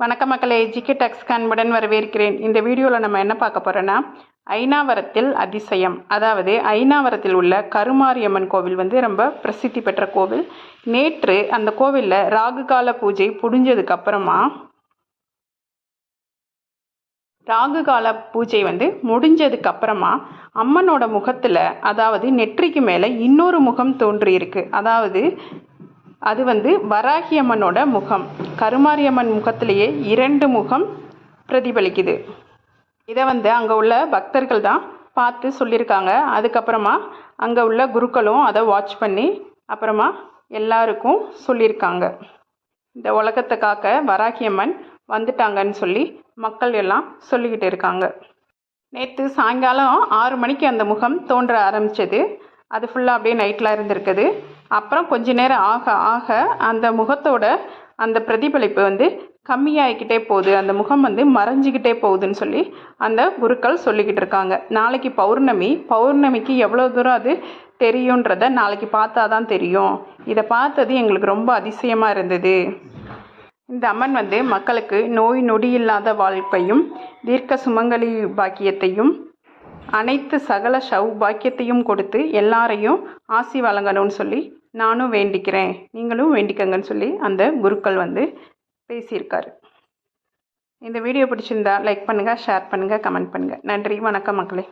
வணக்க மக்களே ஜிகே டெக்ஸ் வரவேற்கிறேன். இந்த வீடியோவில் நம்ம என்ன பார்க்க போகிறோன்னா ஐநாவரத்தில் அதிசயம். அதாவது ஐநாவரத்தில் உள்ள கருமாரியம்மன் கோவில் வந்து ரொம்ப பிரசித்தி பெற்ற கோவில். நேற்று அந்த கோவிலில் ராகுகால பூஜை புடிஞ்சதுக்கு அப்புறமா ராகுகால பூஜை வந்து முடிஞ்சதுக்கு அப்புறமா அம்மனோட முகத்தில் அதாவது நெற்றிக்கு மேலே இன்னொரு முகம் தோன்றியிருக்கு. அதாவது அது வந்து வராகி அம்மனோட முகம். கருமாரியம்மன் முகத்திலேயே இரண்டு முகம் பிரதிபலிக்குது. இதை வந்து அங்கே உள்ள பக்தர்கள் தான் பார்த்து சொல்லியிருக்காங்க. அதுக்கப்புறமா அங்கே உள்ள குருக்களும் அதை வாட்ச் பண்ணி அப்புறமா எல்லாருக்கும் சொல்லியிருக்காங்க. இந்த உலகத்தை காக்க வராகியம்மன் வந்துட்டாங்கன்னு சொல்லி மக்கள் எல்லாம் சொல்லிக்கிட்டு இருக்காங்க. நேற்று சாயங்காலம் ஆறு மணிக்கு அந்த முகம் தோன்ற ஆரம்பித்தது அது ஃபுல்லாக அப்படியே நைட்டில் இருந்திருக்குது. அப்புறம் கொஞ்ச நேரம் ஆக ஆக அந்த முகத்தோட அந்த பிரதிபலிப்பு வந்து கம்மியாகிக்கிட்டே போகுது. அந்த முகம் வந்து மறைஞ்சிக்கிட்டே போகுதுன்னு சொல்லி அந்த குருக்கள் சொல்லிக்கிட்டு இருக்காங்க. நாளைக்கு பௌர்ணமி. பௌர்ணமிக்கு எவ்வளோ தூரம் அது தெரியுன்றத நாளைக்கு பார்த்தா தான் தெரியும். இதை பார்த்தது எங்களுக்கு ரொம்ப அதிசயமாக இருந்தது. இந்த அம்மன் வந்து மக்களுக்கு நோய் நொடி இல்லாத வாழ்க்கையும் தீர்க்க சுமங்கலி பாக்கியத்தையும் அனைத்து சகல சௌபாக்கியத்தையும் கொடுத்து எல்லாரையும் ஆசி வழங்கணும்னு சொல்லி நானும் வேண்டிக்கிறேன். நீங்களும் வேண்டிக்கங்கன்னு சொல்லி அந்த குருக்கள் வந்து பேசியிருக்காரு. இந்த வீடியோ பிடிச்சிருந்தா லைக் பண்ணுங்கள் ஷேர் பண்ணுங்கள் கமெண்ட் பண்ணுங்கள் நன்றி வணக்கம் மக்களே.